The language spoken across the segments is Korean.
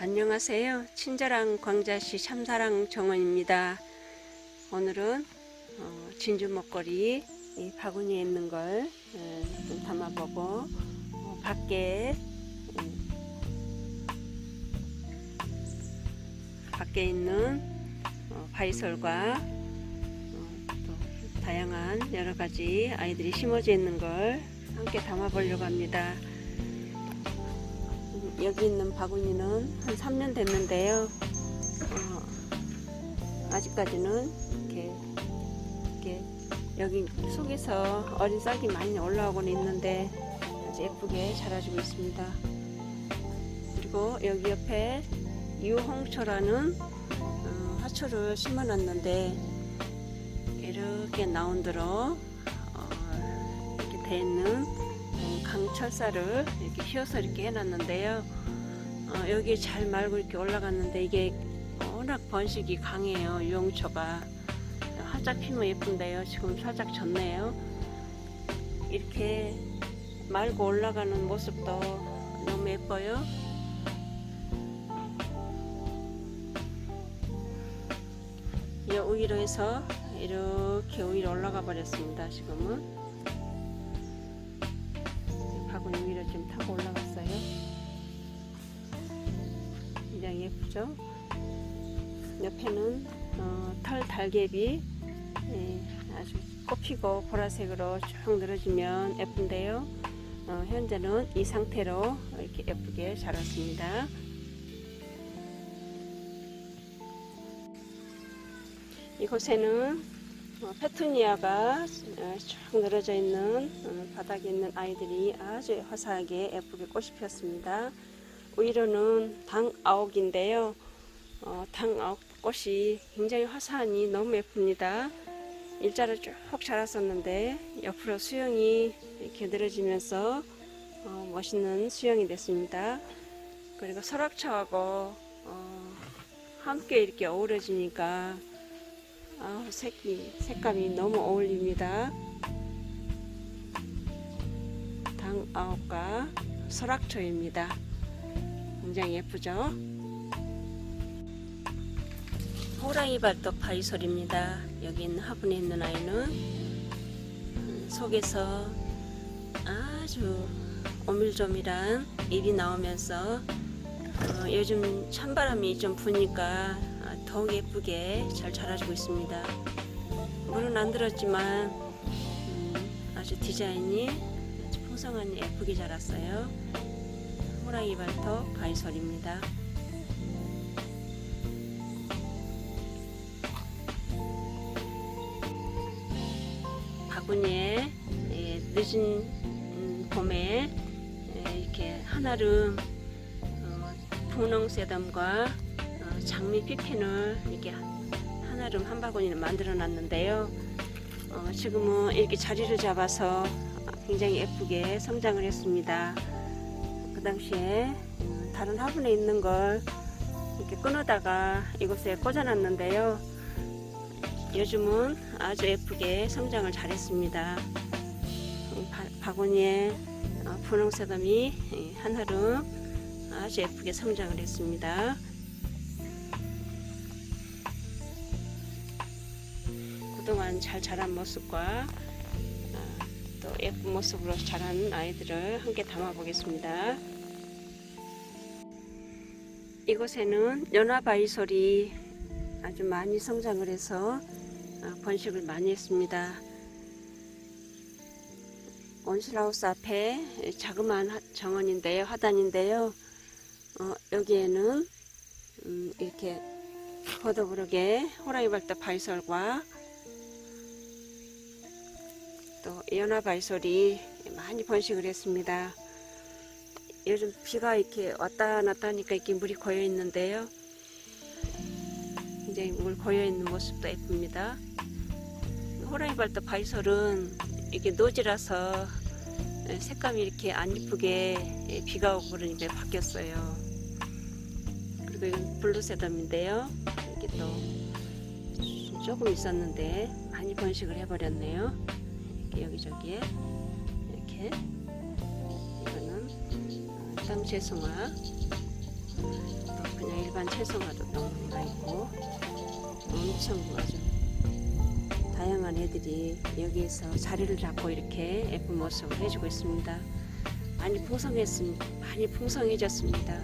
안녕하세요. 친절한 광자시 참사랑 정원입니다. 오늘은 어, 진주 먹거리 이 바구니에 있는 걸 어, 좀 담아보고 어, 밖에 음, 밖에 있는 어, 바이솔과 어, 또 다양한 여러 가지 아이들이 심어져 있는 걸 함께 담아보려고 합니다. 음, 여기 있는 바구니는 한 3년 됐는데요. 어, 아직까지는 이렇게, 이렇게 여기 속에서 어린 싹이 많이 올라오고는 있는데 아주 예쁘게 자라주고 있습니다. 그리고 여기 옆에 유홍초라는 어, 화초를 심어놨는데 이렇게 나온 대로 어, 이렇게 돼 있는 음, 강철사를 이렇게 휘어서 이렇게 해놨는데요. 어, 여기 잘 말고 이렇게 올라갔는데 이게 워낙 번식이 강해요. 유홍초가 활짝 피면 예쁜데요. 지금 살짝 졌네요. 이렇게 말고 올라가는 모습도 너무 예뻐요. 이 위로 해서 이렇게 위로 올라가 버렸습니다. 지금은 예쁘죠? 옆에는 어, 털 달개비 예, 아주 꽃피고 보라색으로 쭉 늘어지면 예쁜데요. 어, 현재는 이 상태로 이렇게 예쁘게 자랐습니다. 이곳에는 어, 페투니아가 어, 쭉 늘어져 있는 어, 바닥에 있는 아이들이 아주 화사하게 예쁘게 꽃이 피었습니다. 위로는 당아옥인데요. 어, 당아옥 꽃이 굉장히 화사하니 너무 예쁩니다. 일자로 쭉 자랐었는데 옆으로 수영이 이렇게 늘어지면서 어, 멋있는 수영이 됐습니다. 그리고 설악차하고 어, 함께 이렇게 어우러지니까 아, 색이, 색감이 너무 어울립니다. 당아옥과 설악초입니다. 굉장히 예쁘죠? 호랑이 발톱 바이솔입니다. 있는 화분에 있는 아이는 음, 속에서 아주 오밀조밀한 잎이 나오면서 어, 요즘 찬바람이 좀 부니까 아, 더욱 예쁘게 잘 자라주고 있습니다. 물은 안 들었지만 음, 아주 디자인이 아주 풍성하니 예쁘게 자랐어요. 호랑이 발톱 바이솔입니다. 바구니에 예, 늦은 음, 봄에 예, 이렇게 한아름 어, 분홍새담과 어, 장미 피핀을 이렇게 한아름 한 바구니를 만들어 놨는데요. 어, 지금은 이렇게 자리를 잡아서 굉장히 예쁘게 성장을 했습니다. 그 당시에 음, 다른 화분에 있는 걸 이렇게 끊어다가 이곳에 꽂아놨는데요. 요즘은 아주 예쁘게 성장을 잘했습니다. 이 바, 바구니에 어, 분홍새담이 예, 한아름 아주 예쁘게 성장을 했습니다. 그동안 잘 자란 모습과 아, 또 예쁜 모습으로 자란 아이들을 함께 담아 보겠습니다. 이곳에는 연화바이솔이 아주 많이 성장을 해서 어, 번식을 많이 했습니다. 온실하우스 앞에 자그마한 하- 정원인데요, 화단인데요. 어, 여기에는 음, 이렇게 거더부르게 호랑이 발톱 바이솔과 또 연화 바이솔이 많이 번식을 했습니다. 요즘 비가 이렇게 왔다 갔다 하니까 이렇게 물이 고여 있는데요. 굉장히 물 고여 있는 모습도 예쁩니다. 호랑이 발톱 바이솔은 이렇게 노지라서 색감이 이렇게 안 이쁘게 비가 오고 그러니까 바뀌었어요. 그리고 이건 블루세덤인데요. 이렇게 또 조금 있었는데 많이 번식을 해버렸네요. 이렇게 여기저기에 이렇게 이거는 땅 채송화 또 그냥 일반 채소가도 너무나 있고 엄청 아주 다양한 애들이 여기에서 자리를 잡고 이렇게 예쁜 모습을 해주고 있습니다. 많이 풍성했습니다. 많이 풍성해졌습니다.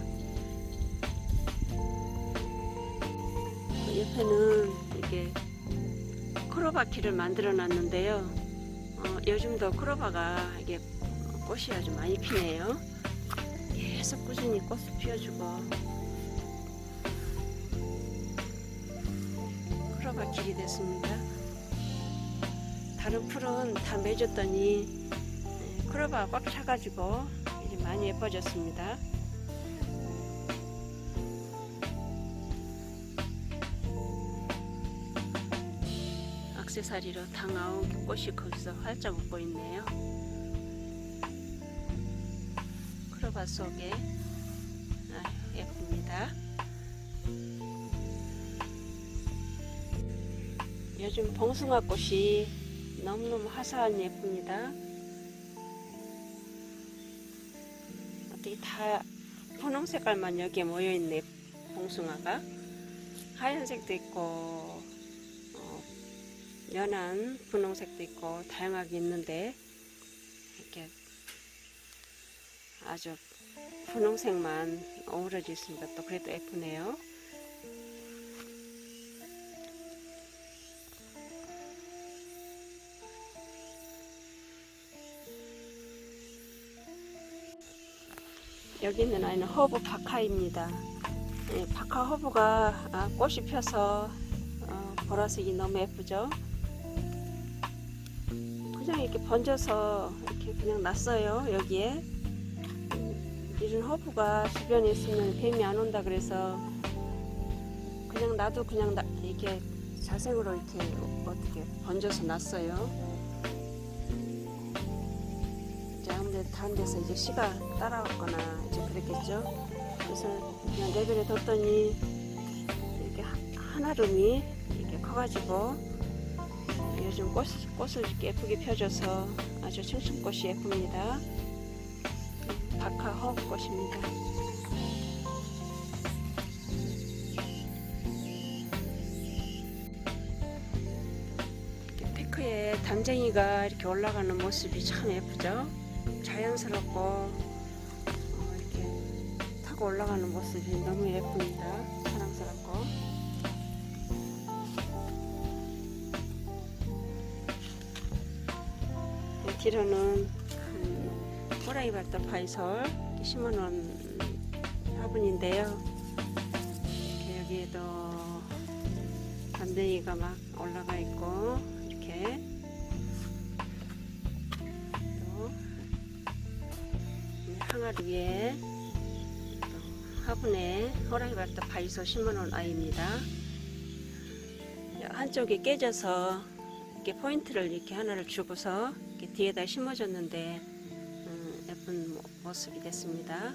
그 옆에는 이렇게 크로바키를 만들어 놨는데요. 어, 요즘도 크로바가 이게 꽃이 아주 많이 피네요. 계속 꾸준히 꽃을 피워주고 크로바 길이 됐습니다. 다른 풀은 다 매줬더니 네, 크로바가 꽉 차가지고 많이 예뻐졌습니다. 액세서리로 당아온 꽃이 거기서 활짝 웃고 있네요. 크로바 속에 아, 예쁩니다. 요즘 봉숭아 꽃이 너무너무 화사한 예쁩니다. 어떻게 다 분홍 색깔만 여기에 모여 있네 봉숭아가 하얀색도 있고 어, 연한 분홍색도 있고 다양하게 있는데 이렇게 아주 분홍색만 어우러져 있습니다. 또 그래도 예쁘네요. 여기 있는 아이는 허브 바카입니다. 예, 바카 허브가 아, 꽃이 펴서 어, 보라색이 너무 예쁘죠? 그냥 이렇게 번져서 이렇게 그냥 났어요 여기에. 이런 허브가 주변에 있으면 뱀이 안 온다 그래서 그냥 나도 그냥 나, 이렇게 자생으로 이렇게 어떻게 번져서 났어요. 이제 아무데도 다른 데서 이제 씨가 따라왔거나 이제 그랬겠죠? 그래서 그냥 내버려 뒀더니 이렇게 하- 한아름이 이렇게 커가지고 요즘 꽃, 꽃을 예쁘게 펴줘서 아주 청춘꽃이 예쁩니다. 박하 허브꽃입니다. 테크에 담쟁이가 이렇게 올라가는 모습이 참 예쁘죠? 자연스럽고 어, 이렇게 타고 올라가는 모습이 너무 예쁩니다. 사랑스럽고. 이 뒤로는 음, 호랑이 발톱 파이솔 심어놓은 화분인데요. 여기에도 담쟁이가 막 올라가 있고 이렇게 또 항아리 위에 또 화분에 호랑이 발톱 파이솔 심어놓은 아이입니다. 한쪽이 깨져서 이렇게 포인트를 이렇게 하나를 주고서 이렇게 뒤에다 심어줬는데 음, 예쁜 모- 모습이 됐습니다.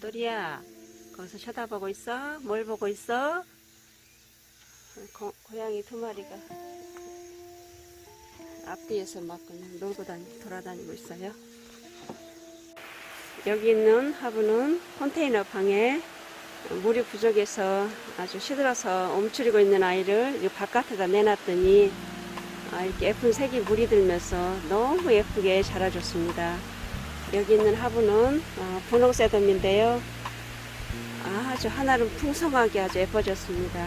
또리야, 거기서 쳐다보고 있어? 뭘 보고 있어? 고, 고양이 두 마리가 앞뒤에서 막 그냥 놀고 다니, 돌아다니고 있어요. 여기 있는 화분은 컨테이너 방에 물이 부족해서 아주 시들어서 움츠리고 있는 아이를 이 바깥에다 내놨더니 아, 이렇게 예쁜 색이 물이 들면서 너무 예쁘게 자라줬습니다. 여기 있는 화분은 어, 분홍새돔인데요. 아주 하나는 풍성하게 아주 예뻐졌습니다.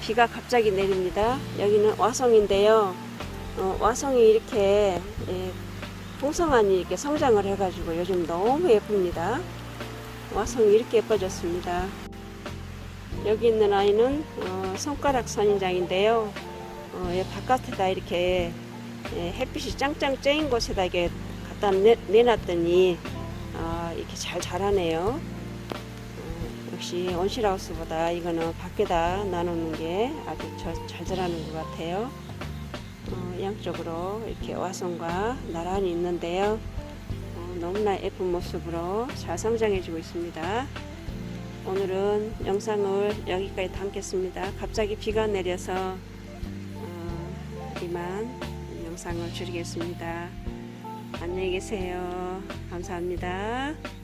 비가 갑자기 내립니다. 여기는 와송인데요. 어, 와송이 이렇게 예, 풍성하니 이렇게 성장을 해가지고 요즘 너무 예쁩니다. 와송이 이렇게 예뻐졌습니다. 여기 있는 아이는 어, 손가락 선인장인데요. 어, 얘 바깥에다 이렇게 예, 햇빛이 짱짱 쬐인 곳에다 이렇게 갖다 내, 내놨더니 아, 이렇게 잘 자라네요. 어, 역시 온실하우스보다 이거는 밖에다 나누는 게 아주 저- 잘 자라는 것 같아요. 어, 양쪽으로 이렇게 와송과 나란히 있는데요. 어, 너무나 예쁜 모습으로 잘 성장해주고 있습니다. 오늘은 영상을 여기까지 담겠습니다. 갑자기 비가 내려서 어, 이만 영상을 줄이겠습니다. 안녕히 계세요. 감사합니다.